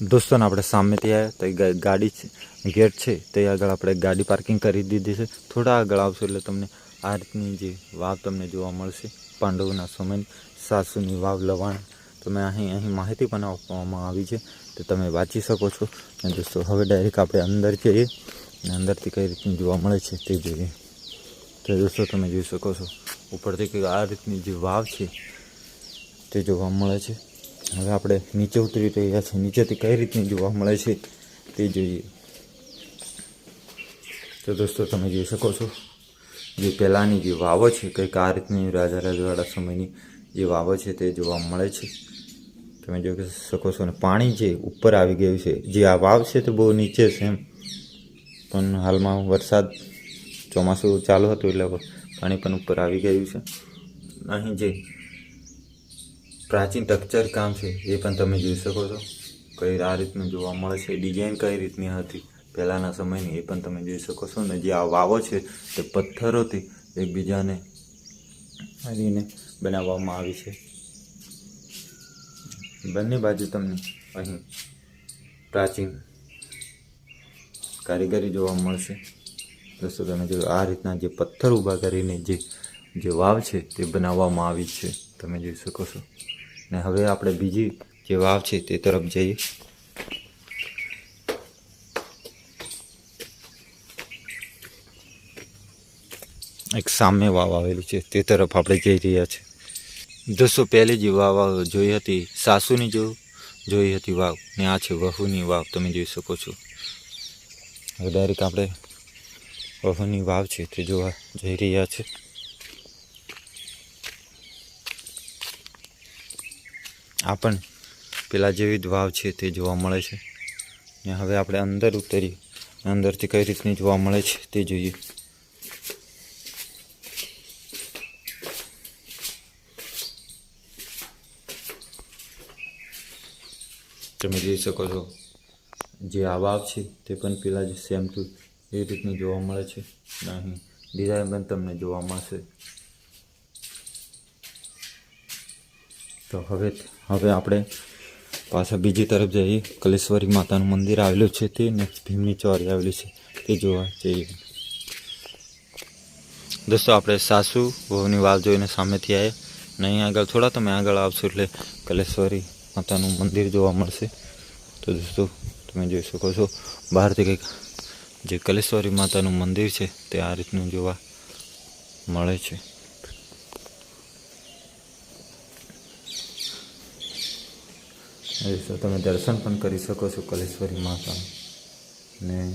દોસ્તોને આપણે સામેથી આવ્યા તો ગાડી ગેટ છે, તે આગળ આપણે ગાડી પાર્કિંગ કરી દીધી છે. થોડા આગળ આવશો એટલે તમને આ રીતની જે વાવ તમને જોવા મળશે. પાંડવોના સમય સાસુની વાવ લવાણ. તમે અહીં અહીં માહિતી પણ આપવામાં આવી છે, તો તમે વાંચી શકો છો. અને દોસ્તો, હવે ડાયરેક્ટ આપણે અંદર જઈએ અને અંદરથી કઈ રીતની જોવા મળે છે તે જોઈએ. તો દોસ્તો, તમે જોઈ શકો છો, ઉપરથી કંઈક આ રીતની જે વાવ છે, તે જોવા મળે છે. હવે આપણે નીચે ઉતરી રહ્યા છીએ નીચેથી કઈ રીતની જોવા મળે છે તે જોઈએ. તો દોસ્તો, તમે જોઈ શકો છો, જે પહેલાંની જે વાવો છે, કંઈક આ રીતની રાજા રાજવાડા સમયની જે વાવો છે તે જોવા મળે છે. તમે જોઈ શકો છો અને પાણી જે ઉપર આવી ગયું છે, જે આ વાવ છે તે બહુ નીચે છે એમ. પણ હાલમાં વરસાદ ચોમાસું ચાલુ હતું એટલે પાણી પણ ઉપર આવી ગયું છે. અહીં જે પ્રાચીન ટક્ચર કામ છે, એ પણ તમે જોઈ શકો છો. કઈ આ રીતનું જોવા મળે છે ડિઝાઇન કઈ રીતની હતી, પહેલાંના સમયની એ પણ તમે જોઈ શકો છો. ને જે આ વાવો છે, તે પથ્થરોથી એકબીજાને મારીને બનાવવામાં આવી છે. બંને બાજુ તમને અહીં પ્રાચીન કારીગરી જોવા મળશે. દોસ્તો, તમે જો આ રીતના જે પથ્થર ઊભા કરીને જે જે વાવ છે, તે બનાવવામાં આવી છે, તમે જોઈ શકો છો. ને હવે આપણે બીજી જે વાવ છે તે તરફ જઈએ. એક સામે વાવ આવેલી છે, તે તરફ આપણે જઈ રહ્યા છે. દોસ્તો પહેલી જે વાવ જોઈ હતી, સાસુની જો જોઈ હતી વાવ, ને આ છે વહુની વાવ, તમે જોઈ શકો છો. હવે ડાયરેક્ટ આપણે વહુની વાવ છે તે જોવા જઈ રહ્યા છે. આ પણ પેલા જેવી જ વાવ છે તે જોવા મળે છે. ને હવે આપણે અંદર ઉતરીએ. અંદરથી કઈ રીતની જોવા મળે છે તે જોઈએ. તમે જોઈ શકો છો, જે આ વાવ છે તે પણ પેલા જે સેમ ટુ એ રીતની જોવા મળે છે. અહીં ડિઝાઇન પણ તમને જોવા મળશે. તો હવે હવે આપણે પાછા બીજી તરફ જઈએ. કલેશ્વરી માતાનું મંદિર આવેલું છે તે ને ભીમની ચોરી આવેલી છે તે જોવા જઈએ. દોસ્તો, આપણે સાસુ વહુની વાવ જોઈને સામેથી આવ્યા અને અહીં આગળ થોડા તમે આગળ આવશો એટલે કલેશ્વરી માતાનું મંદિર જોવા મળશે. તો દોસ્તો, તમે જોઈ શકો છો, બહારથી કંઈક જે કલેશ્વરી માતાનું મંદિર છે તે આ રીતનું જોવા મળે છે. તો તમે દર્શન પણ કરી શકો છો કલેશ્વરી માતા. ને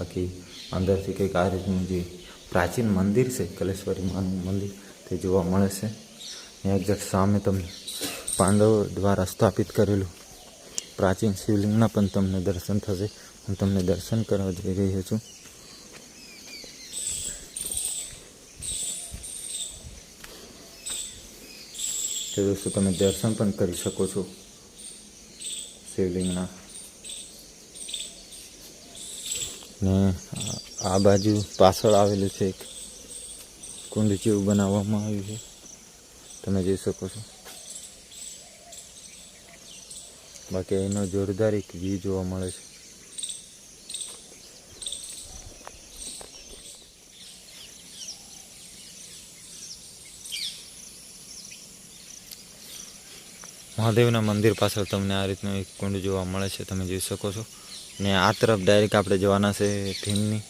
બાકી અંદરથી કંઈક આ રીતનું જે પ્રાચીન મંદિર છે, કલેશ્વરી માનું મંદિર, તે જોવા મળે છે. ત્યાં એક્ઝેક્ટ સામે તમને પાંડવો દ્વારા સ્થાપિત કરેલું પ્રાચીન શિવલિંગના પણ તમને દર્શન થશે. હું તમને દર્શન કરવા જઈ રહ્યો છું. તો દોસ્તો તમે દર્શન પણ કરી શકો છો. શિવલિંગના. ને આ- બાજુ પાછળ આવેલું છે એક કુંડ જેવું બનાવવામાં આવ્યું છે. તમે જોઈ શકો છો. બાકી એનો જોરદાર એક વ્યૂ જોવા મળે છે. મહાદેવના મંદિર પાછળ તમને આ રીતનું એક કુંડ જોવા મળે છે, તમે જોઈ શકો છો. ને આ તરફ ડાયરેક્ટ આપણે જવાના છે ભીમની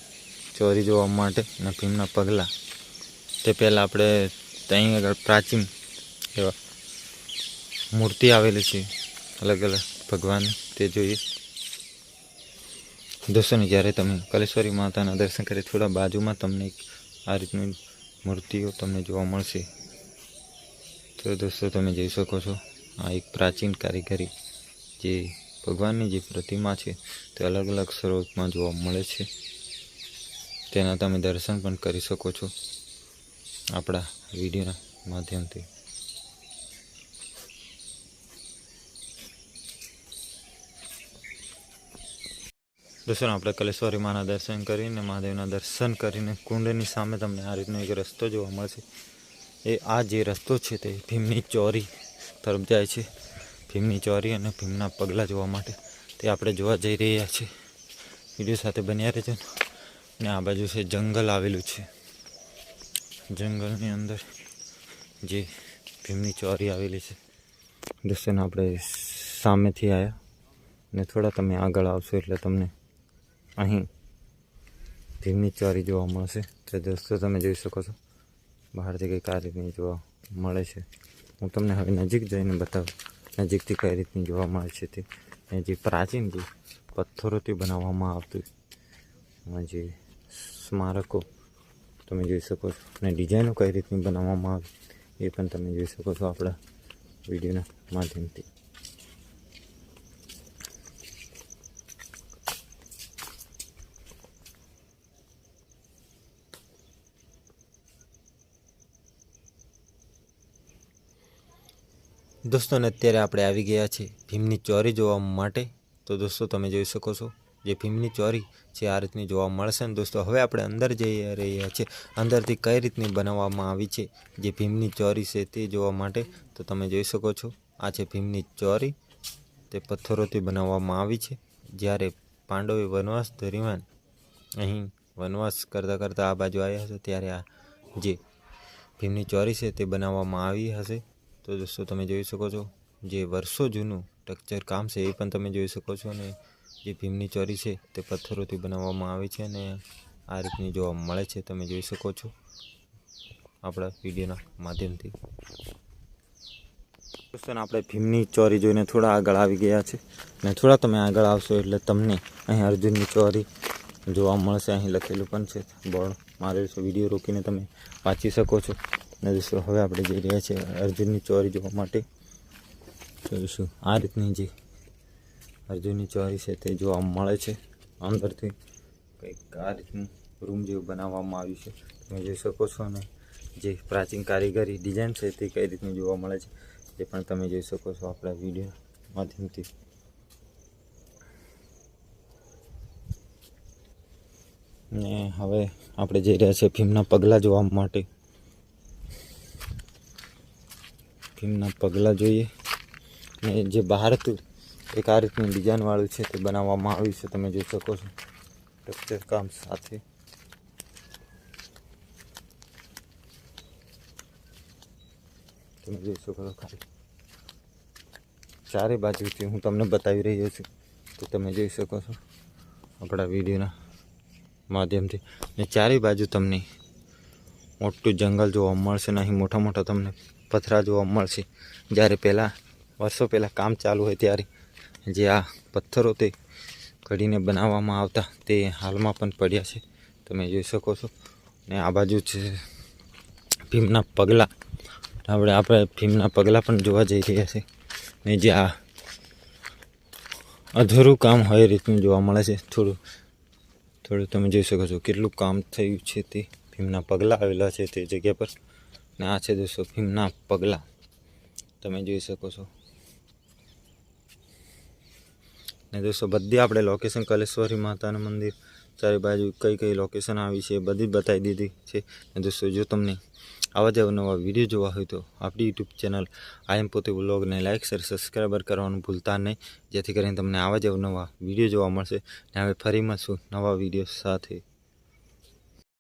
ચોરી જોવા માટે અને ભીમના પગલાં. તે પહેલાં આપણે ત્યાં આગળ પ્રાચીન એવા મૂર્તિ આવેલી છે, અલગ અલગ ભગવાન તે જોઈએ. દોસ્તોને જ્યારે તમે કલેશ્વરી માતાના દર્શન કરે થોડા બાજુમાં તમને એક આ રીતની મૂર્તિઓ તમને જોવા મળશે. તો દોસ્તો, તમે જોઈ શકો છો. આ એક પ્રાચીન કારીગરી જે ભગવાનની જે પ્રતિમા છે તે અલગ અલગ સ્વરૂપમાં જોવા મળે છે. તેના તમે દર્શન પણ કરી શકો છો આપણા વિડીયોના માધ્યમથી. દોસ્તો આપણે કલેશ્વરી માના દર્શન કરીને, મહાદેવના દર્શન કરીને, કુંડની સામે તમને આ રીતનો એક રસ્તો જોવા મળશે. એ આ જે રસ્તો છે તે ભીમની ચોરી તરફ જાય છે ભીમની ચોરી અને ભીમના પગલાં જોવા માટે. તે આપણે જોવા જઈ રહ્યા છીએ વીડિયો સાથે બન્યા રહેજો ને આ બાજુ છે જંગલ આવેલું છે. જંગલની અંદર જે ભીમની ચોરી આવેલી છે. દોસ્તોને આપણે સામેથી આવ્યા ને થોડા તમે આગળ આવશો એટલે તમને અહીં ભીમની ચોરી જોવા મળશે. તો દોસ્તો, તમે જોઈ શકો છો. બહારથી કંઈ રીતની જોવા મળે છે. હું તમને હવે નજીક જઈને બતાવું. નજીકથી કઈ રીતની જોવા મળે છે તે. જે પ્રાચીન જે પથ્થરોથી બનાવવામાં આવતું જે સ્મારકો તમે જોઈ શકો છો. અને ડિઝાઇનો કઈ રીતની બનાવવામાં આવે એ પણ તમે જોઈ શકો છો આપણા વિડીયોના માધ્યમથી. દોસ્તોને અત્યારે આપણે આવી ગયા છે ભીમની ચોરી જોવા માટે. તો દોસ્તો, તમે જોઈ શકો છો જે ભીમની ચોરી છે, આ રીતની જોવા મળશે. ને દોસ્તો, હવે આપણે અંદર જઈ રહ્યા છીએ અંદરથી કઈ રીતની બનાવવામાં આવી છે જે ભીમની ચોરી છે તે જોવા માટે. તો તમે જોઈ શકો છો, આ છે ભીમની ચોરી. તે પથ્થરોથી બનાવવામાં આવી છે. જ્યારે પાંડવે વનવાસ દરમિયાન અહીં વનવાસ કરતાં કરતાં આ બાજુ આવ્યા હશે, ત્યારે આ જે ભીમની ચોરી છે તે બનાવવામાં આવી હશે. તો દોસ્તો તમે જોઈ શકો છો, જે વર્ષો જૂનું ટેક્ચર કામ છે એ પણ તમે જોઈ શકો છો અને જે ભીમની ચોરી છે તે પથ્થરોથી બનાવવામાં આવી છે અને આ રીતની જોવા મળે છે, તમે જોઈ શકો છો આપણા વિડીયોના માધ્યમથી. દોસ્તોને આપણે ભીમની ચોરી જોઈને થોડા આગળ આવી ગયા છે. અને થોડા તમે આગળ આવશો એટલે તમને અહીં અર્જુનની ચોરી જોવા મળશે. અહીં લખેલું પણ છે. બોર્ડ મારેલું છે. વીડિયો રોકીને તમે વાંચી શકો છો. દોસ્તો હવે આપણે જઈ રહ્યા છીએ અર્જુનની ચોરી જોવા માટે. જોઈશું. આ રીતની જે અર્જુનની ચોરી છે તે જોવા મળે છે. અંદરથી કંઈક આ રીતનું રૂમ જેવું બનાવવામાં આવ્યું છે. તમે જોઈ શકો છો અને જે પ્રાચીન કારીગરી ડિઝાઇન છે તે કઈ રીતની જોવા મળે છે એ પણ તમે જોઈ શકો છો આપણા વીડિયો માધ્યમથી. ને હવે આપણે જઈ રહ્યા છીએ ભીમના પગલાં જોવા માટે. ભીમના પગલાં જોઈએ. ને જે બહાર એક આ રીતનું ડિઝાઇનવાળું છે તે બનાવવામાં આવ્યું છે, તમે જોઈ શકો છો. સ્ટ્રક્ચર કામ સાથે. તમે જોઈ શકો છો ખાલી. ચારે બાજુથી હું તમને બતાવી રહ્યો છું. તો તમે જોઈ શકો છો આપણા વિડીયોના માધ્યમથી. ને ચારે બાજુ તમને મોટું જંગલ જોવા મળશે ને અહીં મોટા મોટા તમને પથરા જોવા મળશે. જ્યારે પહેલાં, વર્ષો પહેલાં કામ ચાલુ હોય ત્યારે જે આ પથ્થરો તે ઘડીને બનાવવામાં આવતા તે હાલમાં પણ પડ્યા છે. તમે જોઈ શકો છો. ને આ બાજુ છે ભીમના પગલાં. આપણે આપણે ભીમના પગલાં પણ જોવા જઈ રહ્યા છે. ને જે આ અધૂરું કામ હોય રીતનું જોવા મળે છે. થોડું થોડું તમે જોઈ શકો છો કેટલું કામ થયું છે તે. ભીમના પગલાં આવેલા છે તે જગ્યા પર. ને આ છે દોસ્તો ભીમના પગલાં. તમે જોઈ શકો છો. ને દોસ્તો, બધી આપણે લોકેશન કલેશ્વરી માતાનું મંદિર, ચારે બાજુ કઈ કઈ લોકેશન આવી છે બધી બતાવી દીધી છે. ને દોસ્તો, જો તમને આવા જ નવા વીડિયો જોવા હોય તો આપણી યુટ્યુબ ચેનલ આઈ એમ પોતે વ્લોગને લાઇક શેર સબસ્ક્રાઈબર કરવાનું ભૂલતા નહીં. જેથી કરીને તમને આવા જ નવા વીડિયો જોવા મળશે. ને હવે ફરી મળશું નવા વીડિયો સાથે